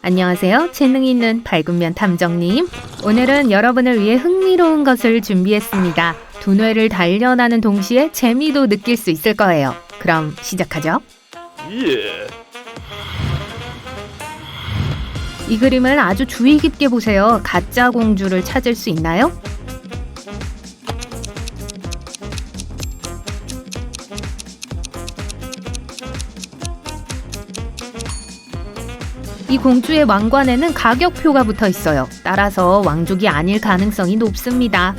안녕하세요. 재능 있는 밝은면 탐정님. 오늘은 여러분을 위해 흥미로운 것을 준비했습니다. 두뇌를 단련하는 동시에 재미도 느낄 수 있을 거예요. 그럼 시작하죠. 예. 이 그림을 아주 주의 깊게 보세요. 가짜 공주를 찾을 수 있나요? 이 공주의 왕관에는 가격표가 붙어 있어요. 따라서 왕족이 아닐 가능성이 높습니다.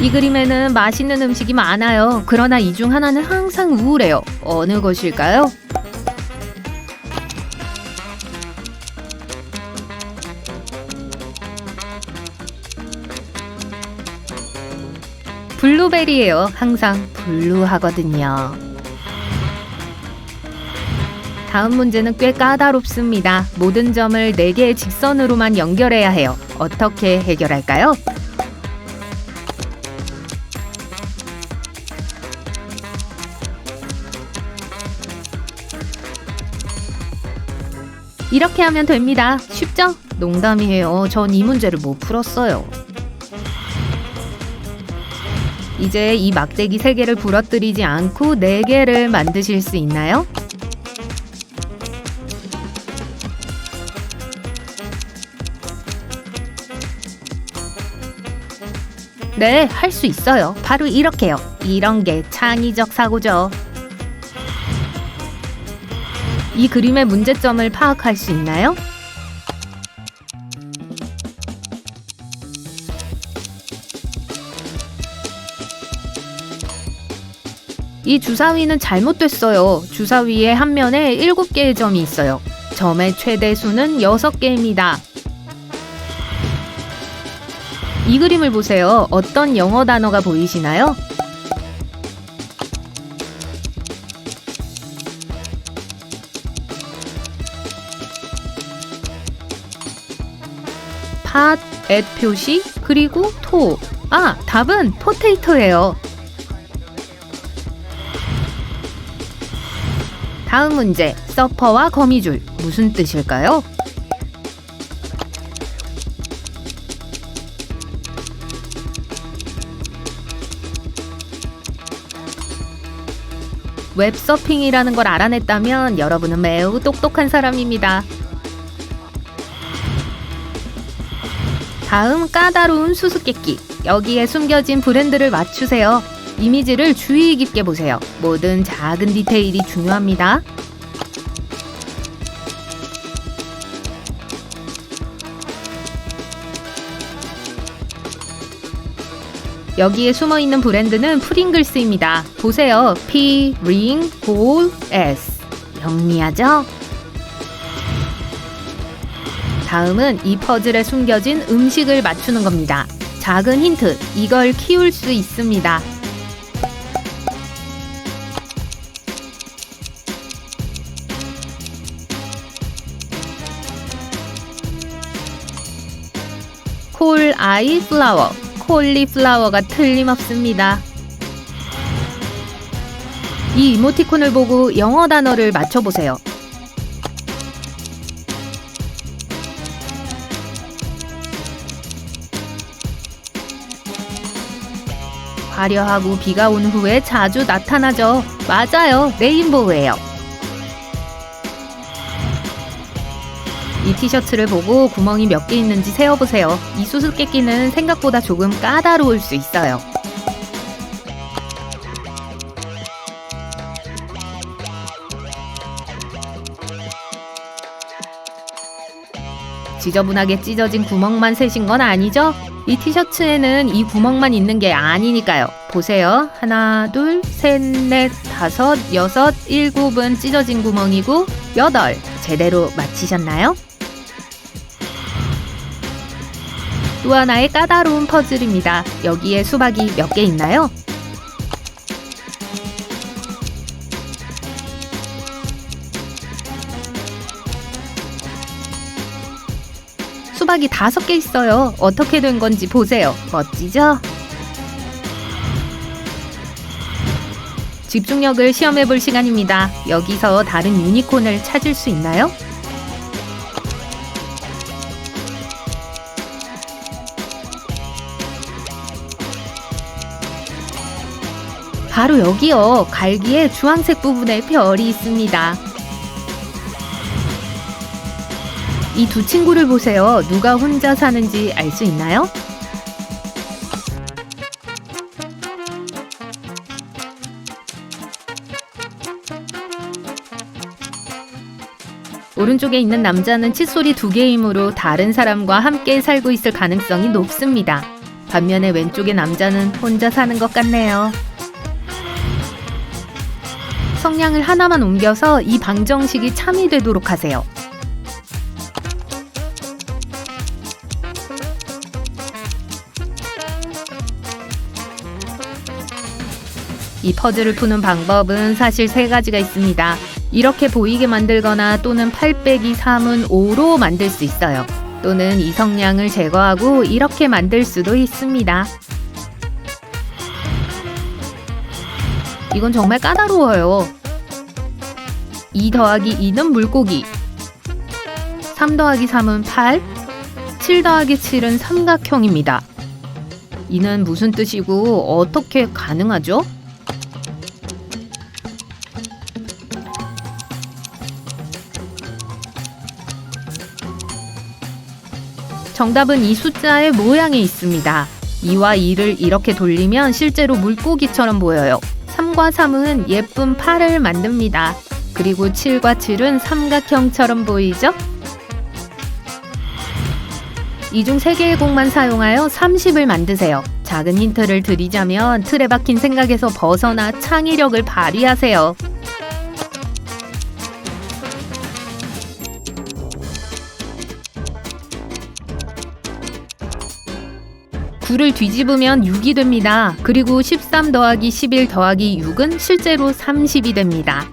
이 그림에는 맛있는 음식이 많아요. 그러나 이 중 하나는 항상 우울해요. 어느 것일까요? 블루베리예요. 항상 블루하거든요. 다음 문제는 꽤 까다롭습니다. 모든 점을 4개의 직선으로만 연결해야 해요. 어떻게 해결할까요? 이렇게 하면 됩니다. 쉽죠? 농담이에요. 전 이 문제를 못 풀었어요. 이제 이 막대기 3개를 부러뜨리지 않고 4개를 만드실 수 있나요? 네, 할 수 있어요. 바로 이렇게요. 이런 게 창의적 사고죠. 이 그림의 문제점을 파악할 수 있나요? 이 주사위는 잘못됐어요. 주사위의 한 면에 7개의 점이 있어요. 점의 최대 수는 6개입니다. 이 그림을 보세요. 어떤 영어 단어가 보이시나요? 팟, 앳 표시, 그리고 토. 아, 답은 포테이토예요. 다음 문제. 서퍼와 거미줄. 무슨 뜻일까요? 웹서핑이라는 걸 알아냈다면 여러분은 매우 똑똑한 사람입니다. 다음 까다로운 수수께끼. 여기에 숨겨진 브랜드를 맞추세요. 이미지를 주의 깊게 보세요. 모든 작은 디테일이 중요합니다. 여기에 숨어 있는 브랜드는 프링글스입니다. 보세요. P, ring, 골, S. 영리하죠? 다음은 이 퍼즐에 숨겨진 음식을 맞추는 겁니다. 작은 힌트, 이걸 키울 수 있습니다. 콜 아이 플라워, 콜리플라워가 틀림없습니다. 이 이모티콘을 보고 영어 단어를 맞춰보세요. 화려하고 비가 온 후에 자주 나타나죠. 맞아요. 레인보우예요. 이 티셔츠를 보고 구멍이 몇 개 있는지 세어보세요. 이 수수께끼는 생각보다 조금 까다로울 수 있어요. 지저분하게 찢어진 구멍만 세신 건 아니죠? 이 티셔츠에는 이 구멍만 있는 게 아니니까요. 보세요. 하나, 둘, 셋, 넷, 다섯, 여섯, 일곱은 찢어진 구멍이고, 여덟. 제대로 맞히셨나요? 또 하나의 까다로운 퍼즐입니다. 여기에 수박이 몇 개 있나요? 수박이 다섯 개 있어요. 어떻게 된 건지 보세요. 멋지죠? 집중력을 시험해 볼 시간입니다. 여기서 다른 유니콘을 찾을 수 있나요? 바로 여기요. 갈기의 주황색 부분에 별이 있습니다. 이 두 친구를 보세요. 누가 혼자 사는지 알 수 있나요? 오른쪽에 있는 남자는 칫솔이 두 개이므로 다른 사람과 함께 살고 있을 가능성이 높습니다. 반면에 왼쪽의 남자는 혼자 사는 것 같네요. 성냥을 하나만 옮겨서 이 방정식이 참이 되도록 하세요. 이 퍼즐을 푸는 방법은 사실 세 가지가 있습니다. 이렇게 보이게 만들거나 또는 8 빼기 3은 5로 만들 수 있어요. 또는 이 성량을 제거하고 이렇게 만들 수도 있습니다. 이건 정말 까다로워요. 2 더하기 2는 물고기. 3 더하기 3은 8. 7 더하기 7은 삼각형입니다. 이는 무슨 뜻이고 어떻게 가능하죠? 정답은 이 숫자의 모양에 있습니다. 2와 2를 이렇게 돌리면 실제로 물고기처럼 보여요. 3과 3은 예쁜 팔을 만듭니다. 그리고 7과 7은 삼각형처럼 보이죠? 이 중 3개의 곡만 사용하여 30을 만드세요. 작은 힌트를 드리자면 틀에 박힌 생각에서 벗어나 창의력을 발휘하세요. 구를 뒤집으면 6이 됩니다. 그리고 13 더하기 11 더하기 6은 실제로 30이 됩니다.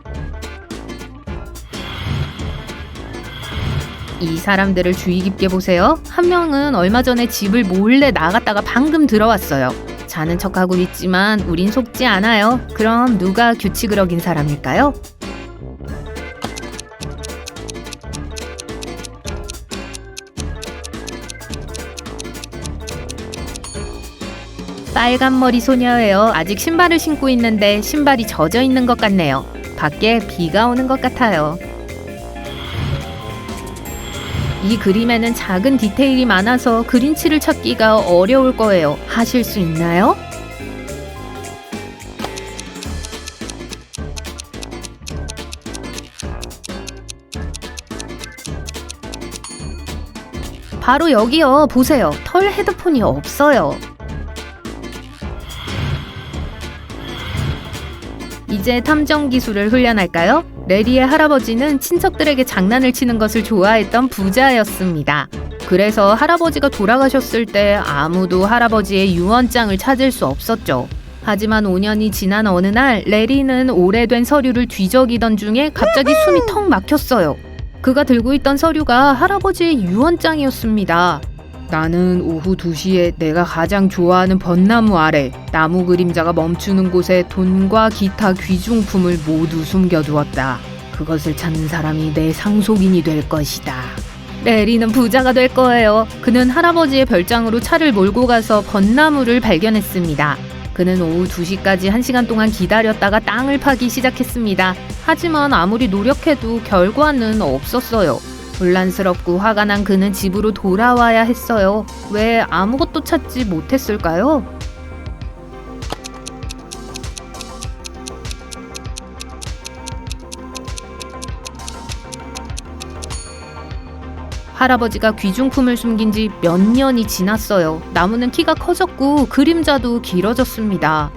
이 사람들을 주의 깊게 보세요. 한 명은 얼마 전에 집을 몰래 나갔다가 방금 들어왔어요. 자는 척하고 있지만 우린 속지 않아요. 그럼 누가 규칙을 어긴 사람일까요? 빨간 머리 소녀예요. 아직 신발을 신고 있는데 신발이 젖어 있는 것 같네요. 밖에 비가 오는 것 같아요. 이 그림에는 작은 디테일이 많아서 그린치를 찾기가 어려울 거예요. 하실 수 있나요? 바로 여기요. 보세요. 털 헤드폰이 없어요. 이제 탐정 기술을 훈련할까요? 레리의 할아버지는 친척들에게 장난을 치는 것을 좋아했던 부자였습니다. 그래서 할아버지가 돌아가셨을 때 아무도 할아버지의 유언장을 찾을 수 없었죠. 하지만 5년이 지난 어느 날 레리는 오래된 서류를 뒤적이던 중에 갑자기 숨이 턱 막혔어요. 그가 들고 있던 서류가 할아버지의 유언장이었습니다. 나는 오후 2시에 내가 가장 좋아하는 벚나무 아래 나무 그림자가 멈추는 곳에 돈과 기타 귀중품을 모두 숨겨두었다. 그것을 찾는 사람이 내 상속인이 될 것이다. 레리는 부자가 될 거예요. 그는 할아버지의 별장으로 차를 몰고 가서 벚나무를 발견했습니다. 그는 오후 2시까지 1시간 동안 기다렸다가 땅을 파기 시작했습니다. 하지만 아무리 노력해도 결과는 없었어요. 혼란스럽고 화가 난 그는 집으로 돌아와야 했어요. 왜 아무것도 찾지 못했을까요? 할아버지가 귀중품을 숨긴 지 몇 년이 지났어요. 나무는 키가 커졌고 그림자도 길어졌습니다.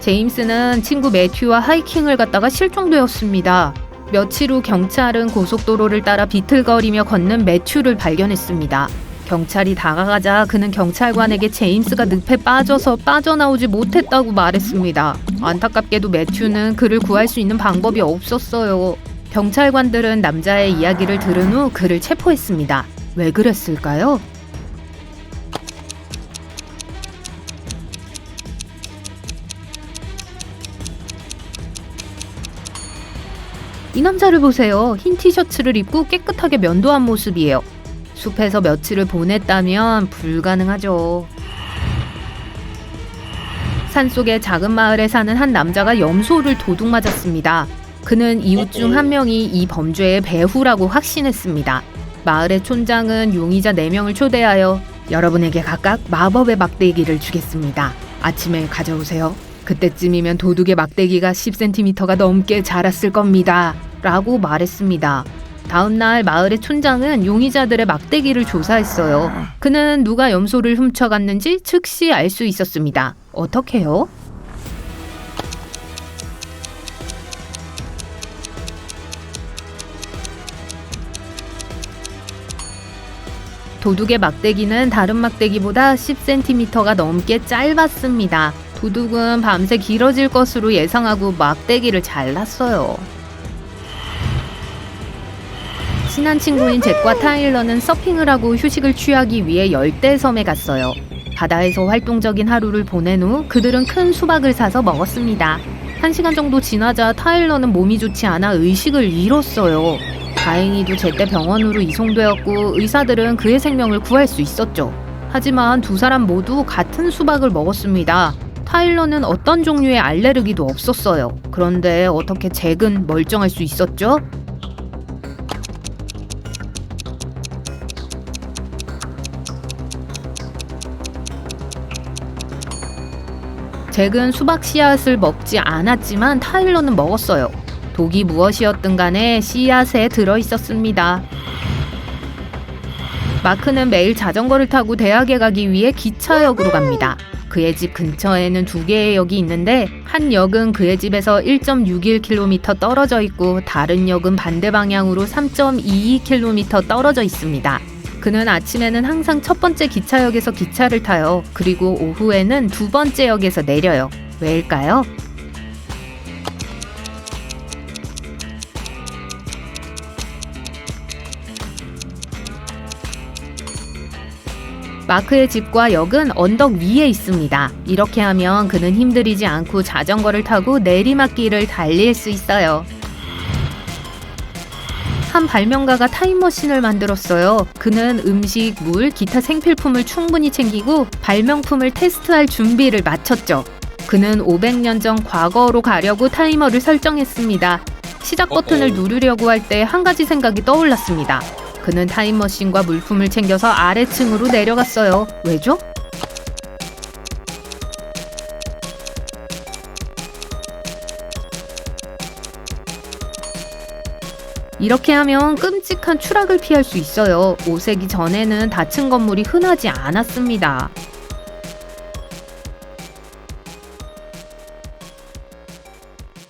제임스는 친구 매튜와 하이킹을 갔다가 실종되었습니다. 며칠 후 경찰은 고속도로를 따라 비틀거리며 걷는 매튜를 발견했습니다. 경찰이 다가가자 그는 경찰관에게 제임스가 늪에 빠져서 빠져나오지 못했다고 말했습니다. 안타깝게도 매튜는 그를 구할 수 있는 방법이 없었어요. 경찰관들은 남자의 이야기를 들은 후 그를 체포했습니다. 왜 그랬을까요? 이 남자를 보세요. 흰 티셔츠를 입고 깨끗하게 면도한 모습이에요. 숲에서 며칠을 보냈다면 불가능하죠. 산속의 작은 마을에 사는 한 남자가 염소를 도둑 맞았습니다. 그는 이웃 중 한 명이 이 범죄의 배후라고 확신했습니다. 마을의 촌장은 용의자 4명을 초대하여 여러분에게 각각 마법의 막대기를 주겠습니다. 아침에 가져오세요. 그때쯤이면 도둑의 막대기가 10cm가 넘게 자랐을 겁니다. 라고 말했습니다. 다음날 마을의 촌장은 용의자들의 막대기를 조사했어요. 그는 누가 염소를 훔쳐갔는지 즉시 알 수 있었습니다. 어떻게요? 도둑의 막대기는 다른 막대기보다 10cm가 넘게 짧았습니다. 도둑은 밤새 길어질 것으로 예상하고 막대기를 잘랐어요. 친한 친구인 잭과 타일러는 서핑을 하고 휴식을 취하기 위해 열대섬에 갔어요. 바다에서 활동적인 하루를 보낸 후 그들은 큰 수박을 사서 먹었습니다. 한 시간 정도 지나자 타일러는 몸이 좋지 않아 의식을 잃었어요. 다행히도 제때 병원으로 이송되었고 의사들은 그의 생명을 구할 수 있었죠. 하지만 두 사람 모두 같은 수박을 먹었습니다. 타일러는 어떤 종류의 알레르기도 없었어요. 그런데 어떻게 잭은 멀쩡할 수 있었죠? 잭은 수박 씨앗을 먹지 않았지만 타일러는 먹었어요. 독이 무엇이었든 간에 씨앗에 들어 있었습니다. 마크는 매일 자전거를 타고 대학에 가기 위해 기차역으로 갑니다. 그의 집 근처에는 두 개의 역이 있는데 한 역은 그의 집에서 1.61km 떨어져 있고 다른 역은 반대 방향으로 3.22km 떨어져 있습니다. 그는 아침에는 항상 첫 번째 기차역에서 기차를 타요. 그리고 오후에는 두 번째 역에서 내려요. 왜일까요? 마크의 집과 역은 언덕 위에 있습니다. 이렇게 하면 그는 힘들이지 않고 자전거를 타고 내리막길을 달릴 수 있어요. 한 발명가가 타임머신을 만들었어요. 그는 음식, 물, 기타 생필품을 충분히 챙기고 발명품을 테스트할 준비를 마쳤죠. 그는 500년 전 과거로 가려고 타이머를 설정했습니다. 시작 버튼을 누르려고 할 때 한 가지 생각이 떠올랐습니다. 그는 타임머신과 물품을 챙겨서 아래층으로 내려갔어요. 왜죠? 이렇게 하면 끔찍한 추락을 피할 수 있어요. 5세기 전에는 닫힌 건물이 흔하지 않았습니다.